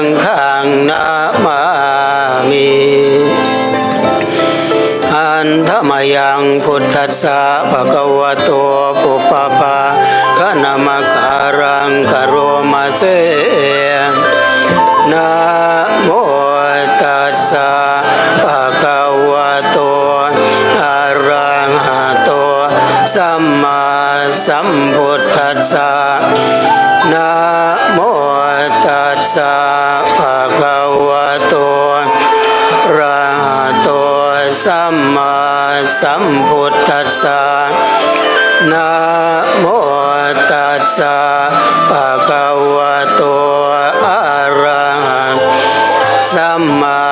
ังฆังนามามิอันธรรมยังพุทธัสสะภะคะวะโตปุปปะปะคะนามการังกะโรมาเส สะนะโมตัสสะภะคะวะโตอะระหะสัมมา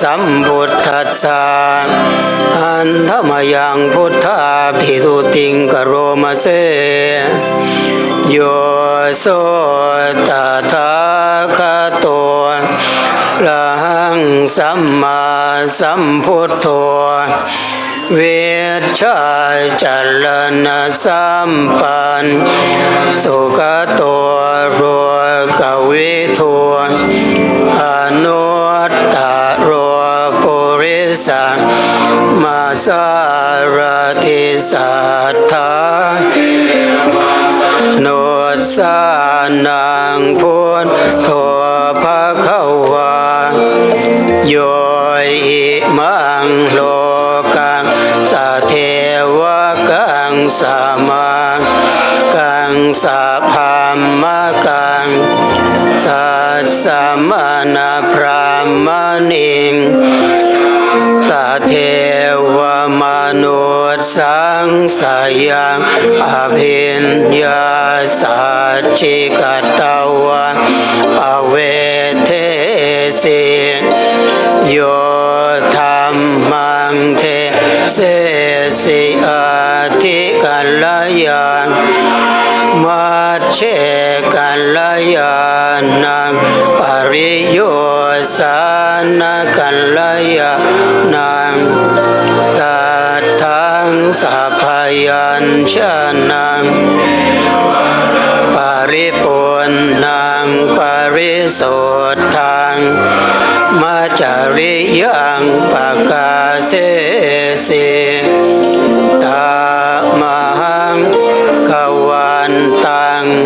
สัมพุทธัสสะอันธรรมยังพุทธาภิทุติงกโรมาเสโยโสตถาคโตระหังสัมมาสัมพุทโธ เวชชาจรณะสัมปัน สุขโตโรกวิทูอนุตตโรปุริสัมมาสารติสัทธาโนสานัง สะพามมะกังสัสสะมณพรามณิงสัทเทวมนุษสังสายังอภินญาสัจจิกตวะอเวเทสิโยธรรมังเทเสสิอาทิกัลยังมั ยานังปริโยสานกัลยานังสัทธังสัพยัญชนะปริปุณนังปริสุทธังมาจาริยังปะกาเสสิตา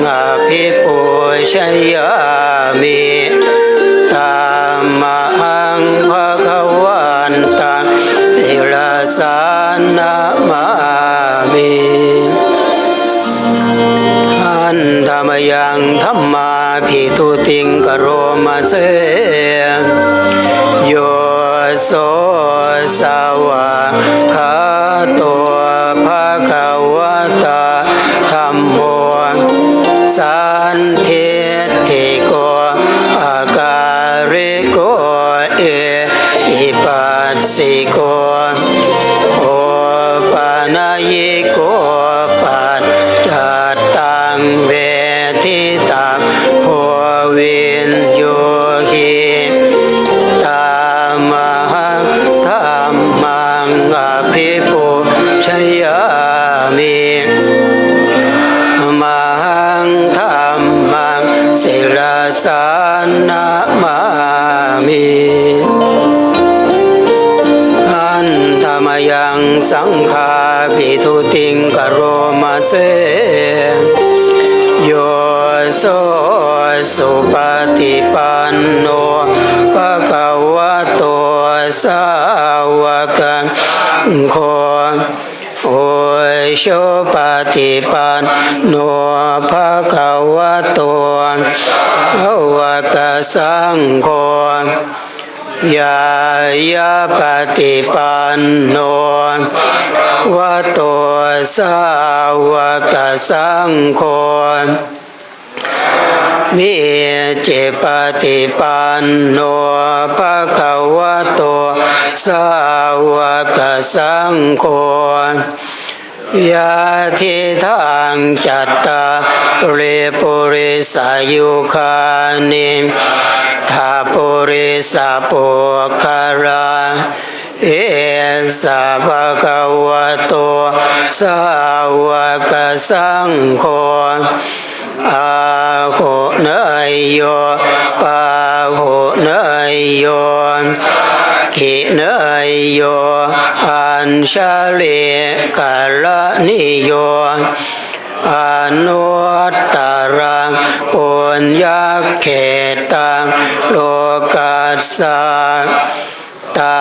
อภิปุชยามิตามหังภะคะวันตังสิลสานามามิอันธรรมยังธรรมาภิทุติงกโรมาเสโยโสสาวะคาิปุชยามิมังธรรมังศิลสานามามิอันธรรมยังสังฆาภิทุติงกโรมาเสโยโสสุปฏิปันโนภะคะวะโตสาวก โคโอโชปฏิปันโนภะคะวะโตภวกสังโฆยายาปฏิปันโนวะโตสาวกสังโฆ มิเจปฏิปันโนภะคะวะโตสาวกสังโฆยาทิทางจัตตาริปุริสายุคานิทาปุริสาปุคาราเอสะภะคะวะโตสาวกสังโฆ อาโหนยโยปาโหเนยโยกิเนยโยอัญชาลิกาลนิโยอนุตตรังปุญญาเขตังโลกัสสะตา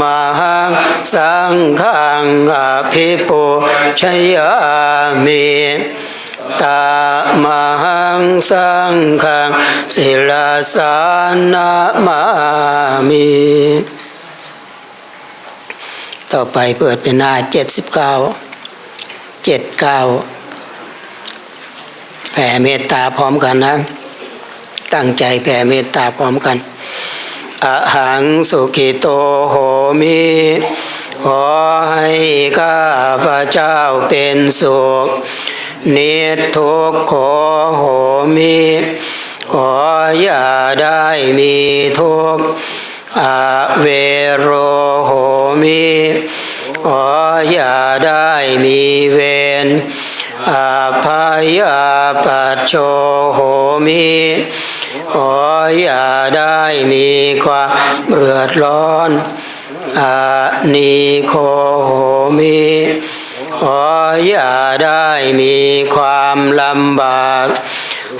มหังสังฆังอภิปุชยามิ ตามหังสังฆังศิลาสานามามิต่อไปเปิดเป็นหน้าเจ็ดสิบเก้าเจ็ดเก้าแผ่เมตตาพร้อมกันนะ ตั้งใจแผ่เมตตาพร้อมกันอหังสุขิโตโหมิขอให้ข้าพระเจ้าเป็นสุข นิทุกขโหมิขออย่าได้มีทุกข์อาเวโรโหมิขออย่าได้มีเวรอาภายาปัจโชโหมิขออย่าได้มีความเดือดร้อนอานิโคโหมิ ได้มีความลำบาก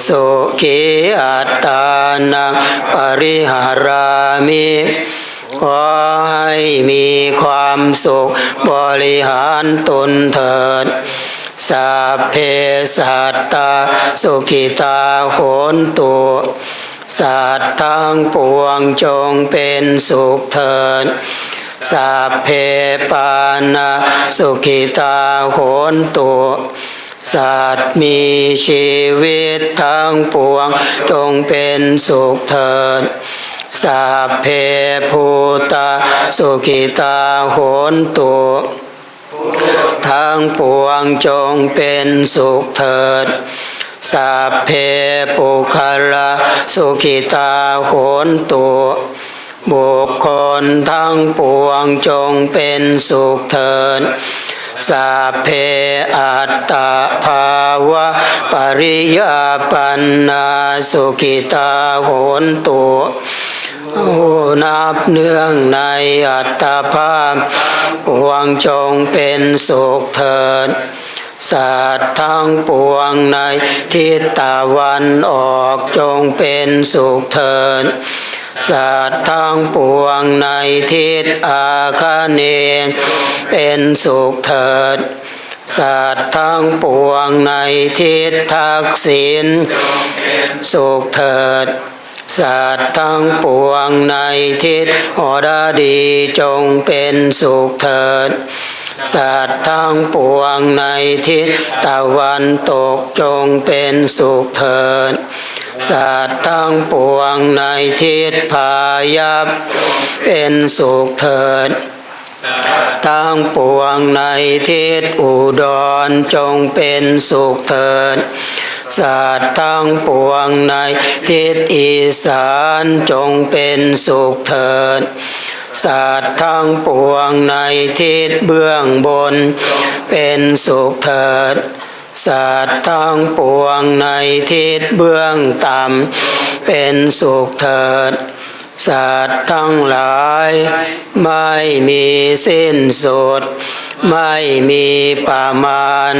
สุขีอัตตานังปริหารามิขอให้มีความสุขบริหารตนเถิดสัพเพสัตตาสุขิตาโหนตุสัตว์ทั้งปวงจงเป็นสุขเถิด สัพเพปานาสุขิตาโหนตุสัตว์มีชีวิตทั้งปวงจงเป็นสุขเถิดสัพเพภูตาสุขิตาโหนตุทั้งปวงจงเป็นสุขเถิดสัพเพปุคละสุขิตาโหนตุ บุคคลทั้งปวงจงเป็นสุขเถิดสัพเพอัตตาภาวะปริยาปันนาสุขิตาโหนตุโอนับเนื่องในอัตตาภาพวงจงเป็นสุขเถิดสัตว์ทั้งปวงในทิศตะวันออกจงเป็นสุขเถิด สัตว์ทั้งปวงในทิศอาคเนย์เป็นสุขเถิดสัตว์ทั้งปวงในทิศทักษิณสุขเถิดสัตว์ทั้งปวงในทิศหอดาดีจงเป็นสุขเถิดสัตว์ทั้งปวงในทิศตะวันตกจงเป็นสุขเถิด สัตว์ทั้งปวงในทิศพายัพเป็นสุขเถิดทั้งปวงในทิศอุดรจงเป็นสุขเถิดสัตว์ทั้งปวงในทิศอีสานจงเป็นสุขเถิดสัตว์ทั้งปวงในทิศเบื้องบน เป็นสุขเถิด สัตว์ทั้งปวงในทิศเบื้องต่ำเป็นสุขเถิด สัตว์ทั้งหลาย ไม่มีสิ้นสุด ไม่มีประมาณ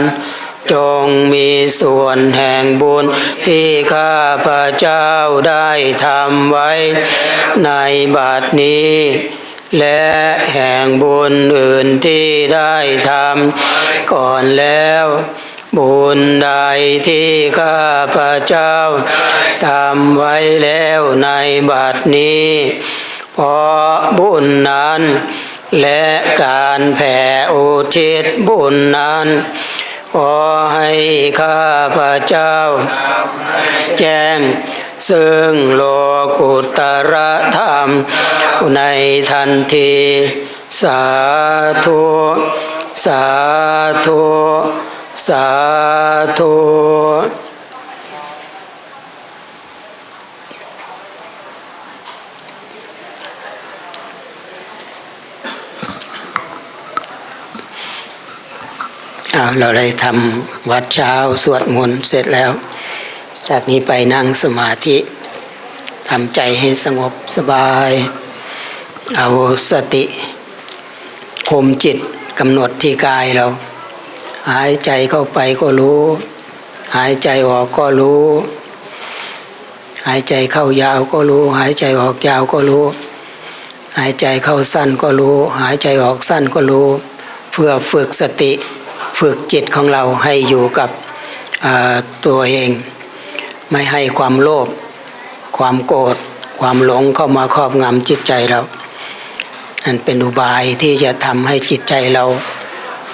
จงมีส่วนแห่งบุญที่ข้าพระเจ้าได้ทำไว้ในบัดนี้และแห่งบุญอื่นที่ได้ทำก่อนแล้ว บุญใดที่ข้าพระเจ้าทำไว้แล้วในบัดนี้เพราะบุญนั้น และการแผ่อุทิศบุญนั้นขอให้ข้าพระเจ้า แจ้งซึ่งโลกุตรธรรม ในทันที สาธุ สาธุ สาธุเอาเราได้ทำวัดเช้าสวดมนต์เสร็จแล้ว จากนี้ไปนั่งสมาธิททำใจให้สงบสบาย เอาสติคมจิตกำหนดที่กายเรา หายใจเข้าไปก็รู้ หายใจออกก็รู้ หายใจเข้ายาวก็รู้ หายใจออกยาวก็รู้ หายใจเข้าสั้นก็รู้ หายใจออกสั้นก็รู้ เพื่อฝึกสติฝึกจิตของเราให้อยู่กับตัวเอง ไม่ให้ความโลภความโกรธความหลงเข้ามาครอบงำจิตใจเรานั่นเป็นอุบายที่จะทำให้จิตใจเรา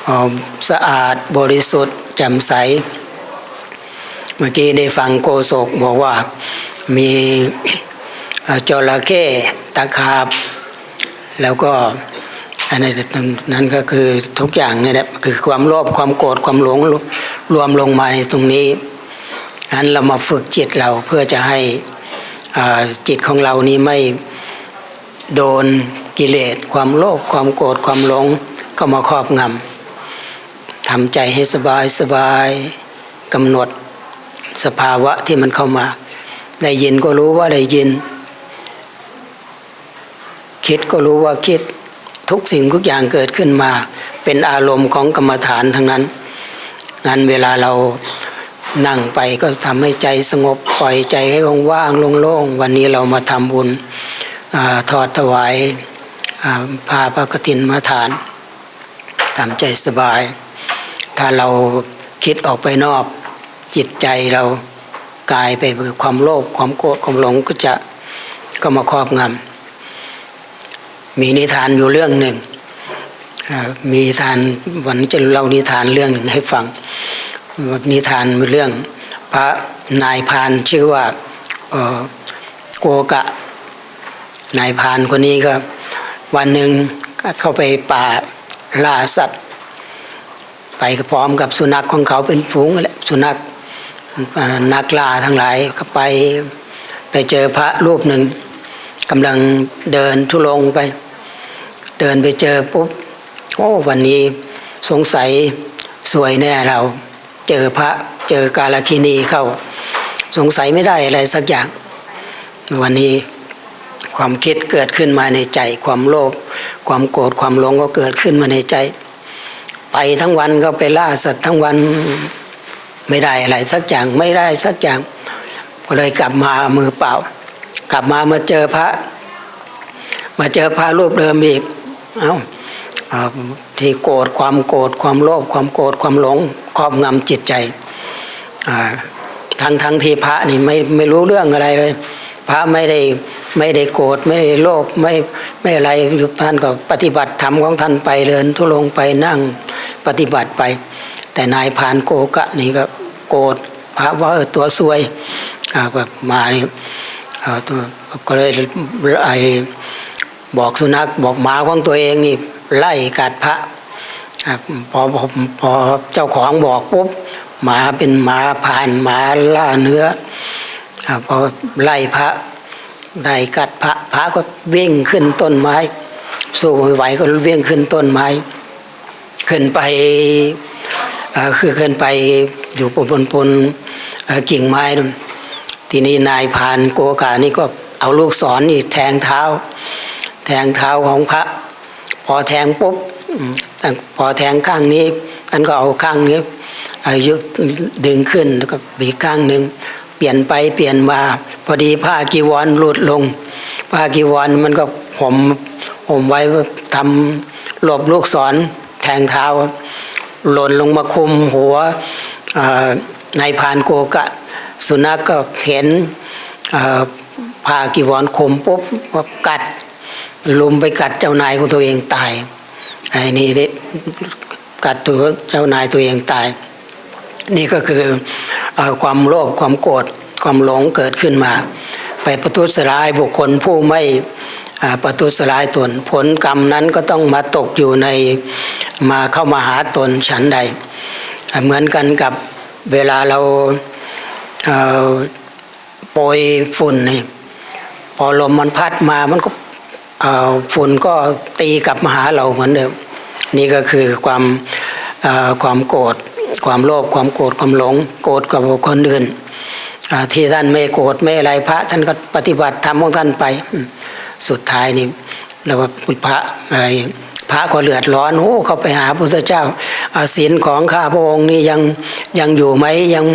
เอ่อ สะอาดบริสุทธิ์แจ่มใส เมื่อกี้ได้ฟังโกศกบอกว่ามีจระเข้ตะขาบ แล้วก็อันนั้นก็คือทุกอย่างนี่แหละคือความโลภความโกรธความหลงรวมลงมาในตรงนี้งั้นเรามาฝึกจิตเราเพื่อจะให้จิตของเรานี้ไม่โดนกิเลสความโลภความโกรธความหลงเข้ามาครอบงำ ทำใจให้สบายสบายกำหนดสภาวะที่มันเข้ามา ได้ยินก็รู้ว่าได้ยิน คิดก็รู้ว่าคิดทุกสิ่งทุกอย่างเกิดขึ้นมา เป็นอารมณ์ของกรรมฐานทั้งนั้นงั้นเวลาเรานั่งไปก็ทำให้ใจสงบปล่อยใจให้ว่างๆโล่งๆวันนี้เรามาทำบุญอทอดถวายพาพระกฐินมาทานทำใจสบาย ถ้าเราคิดออกไปนอกจิตใจเรากลายไปความโลภความโกรธความหลงก็จะก็มาครอบงำมีนิทานอยู่เรื่องหนึ่งมีนิทานวันนี้จะเล่านิทานเรื่องหนึ่งให้ฟังนิทานเรื่องพระนายพานชื่อว่าโกกะ นายพานคนนี้ก็วันหนึ่งเข้าไปป่าล่าสัตว์ ไปพร้อมกับสุนัขของเขาเป็นฝูงแหละสุนัขอ่านักล่าทั้งหลายก็ไปไปเจอพระรูปหนึ่งกำลังเดินทุลงไป เดินไปเจอปุ๊บโอ้วันนี้สงสัยสวยแน่เรา เจอพระเจอกาลคินีเข้า สงสัยไม่ได้อะไรสักอย่าง วันนี้ความคิดเกิดขึ้นมาในใจ ความโลภความโกรธความหลงก็เกิดขึ้นมาในใจ ไปทั้งวันก็ไปล่าสัตว์ทั้งวันไม่ได้อะไรสักอย่างไม่ได้สักอย่างก็เลยกลับมามือเปล่า กลับมามาเจอพระ มาเจอพระรูปเดิมอีกเอา้าเอาที่โกรธความโกรธความโลภความโกรธความหลงครอบงำจิตใจอ่าทั้งทั้งที่พระนี่ไม่ไม่รู้เรื่องอะไรเลย พระไม่ได้ไม่ได้โกรธไม่ได้โลภไม่ไม่อะไรท่านก็ปฏิบัติธรรมของท่านไปเดินทุลงไปนั่ง ปฏิบัติไป แต่นายพานโกกะนี่ก็โกรธพระว่าเออตัวซวยอาแบบมานี่อ่าตัวก็เลยไอบอกสุนัขบอกหมาของตัวเองนี่ไล่กัดพระพอพอพอเจ้าของบอกปุ๊บหมาเป็นหมาผ่านหมาล่าเนื้อพอไล่พระได้กัดพระพระก็วิ่งขึ้นต้นไม้ สู้ไม่ไหวก็วิ่งขึ้นต้นไม้ ขึ้นไปเอ่อคือขึ้นไปอยู่บนบนบนกิ่งไม้ ทีนี้นายพานโกกานี่ก็เอาลูกศรนี่แทงเท้า แทงเท้าของพระ พอแทงปุ๊บพอแทงข้างนี้ท่านก็เอาข้างนี้อายุดึงขึ้นแล้วก็บีข้างหนึ่งเปลี่ยนไปเปลี่ยนมา พอดีผ้ากีวรหลุดลงผ้ากีวรมันก็ผมผมไว้ทำหลบลูกศร ทงเท้า หล่นลงมาคุมหัวนายพานโกกะ สุนัขก็เห็นอ่ากีวรคมปุ๊บก็กัดลุมไปกัดเจ้านายของตัวเองตายไอ้นี่กัดตัวเจ้านายตัวเองตาย นี่ก็คืออความโลภความโกรธความหลงเกิดขึ้นมา ไปประทุษร้ายบุคคลผู้ไม่ ประทุษร้ายตน ผลกรรมนั้นก็ต้องมาตกอยู่ในมาเข้ามาหาตนฉันใด เหมือนกันกับเวลาเราเอ่อโปรยฝุ่นนี่พอลมมันพัดมามันก็ฝุ่นก็ตีกลับมาหาเราเหมือนเดิม นี่ก็คือความความโกรธความโลภความโกรธความหลง โกรธกับคนอื่นที่ท่านไม่โกรธไม่อะไรพระท่านก็ปฏิบัติธรรมของท่านไป สุดท้ายนี่เราว่าพระไอ้พระก็เลือดร้อนโอ้เขาไปหาพระพุทธเจ้าอาศีลของข้าพระองค์นี่ยังยังอยู่ไหมยัง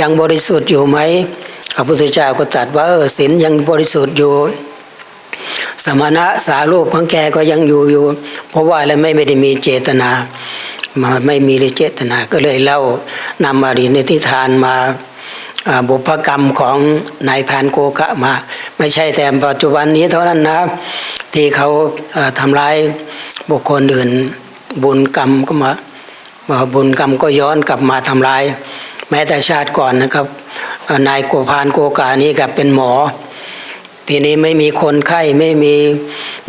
ยังบริสุทธิ์อยู่ไหมพระพุทธเจ้าก็ตรัสว่าเออศีลยังบริสุทธิ์อยู่ สมณะสารูปของแกก็ยังอยู่อยู่ เพราะว่าอะไรไม่ไม่ได้มีเจตนามาไม่มีเจตนาก็เลยเล่านำมารีในทิทานมาบุพกรรมของนายพานโกกะมา ไม่ใช่แต่ปัจจุบันนี้เท่านั้นนะที่เขาทำร้ายบุคคลอื่น บุญกรรมก็มาบุญกรรมก็ย้อนกลับมาทำร้าย แม้แต่ชาติก่อนนะครับนายโกพานโกกานี้กับเป็นหมอ ทีนี้ไม่มีคนไข้ไม่มี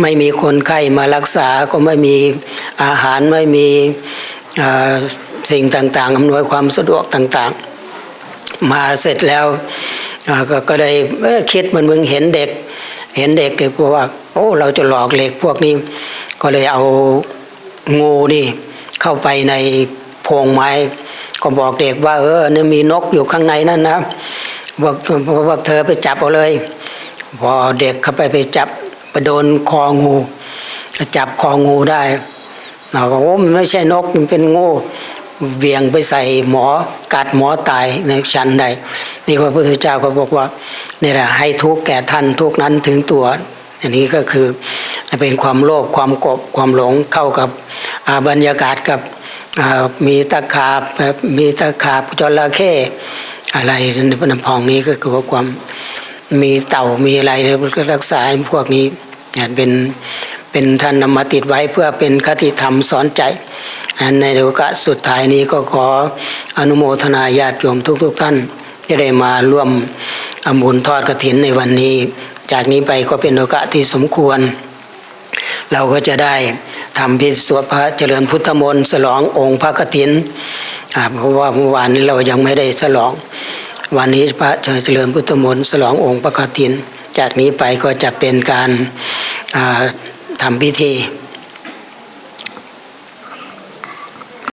ไม่มีคนไข้มารักษาก็ไม่มีอาหารไม่มีสิ่งต่างๆอำนวยความสะดวกต่างๆ มาเสร็จแล้ว ก็ก็ได้เอ้อคิดเหมันมึงเห็นเด็ก เห็นเด็กเลยพราะว่า โอ้เราจะหลอกเหล็กพวกนี้ ก็เลยเอางูนี่เข้าไปในโพงไม้ ก็บอกเด็กว่า เออเนี่ยมีนกอยู่ข้างในนั่นนะบอกบอกเธอไปจับเอาเลย พอเด็กเข้าไปไปจับไปโดนคองูจับคองูได้เราก็โอ้มันไม่ใช่นกมันเป็นงู เวียงไปใส่หมอกัดหมอตายในชั้นใดนี่พระพุทธเจ้าก็บอกว่านี่แหละให้ทุกข์แก่ท่านทุกนั้นถึงตัว อันนี้ก็คือเป็นความโลภความกบความหลงเข้ากับบรรยากาศกับมีตะขาบมีตะขาบจระเข้อะไรในพนพองนี้ก็คือว่าความมีเต่ามีอะไรรักษาพวกนี้เนี่ยเป็นเป็นท่านนำมาติดไว้เพื่อเป็นคติธรรมสอนใจ ในโอกาสสุดท้ายนี้ก็ขออนุโมทนาญาติโยมทุกๆทท่านที่ได้มาร่วมอำบุญทอดกฐินในวันนี้ จากนี้ไปก็เป็นโอกาสที่สมควร เราก็จะได้ทำพิธีสวดพระเจริญพุทธมนต์ฉลององค์พระกฐินอ่าเพราะว่าเมื่อวานนี้เรายังไม่ได้ฉลอง วันนี้พระเจริญพุทธมนต์ฉลององค์พระกฐิน จากนี้ไปก็จะเป็นการาทำพิธี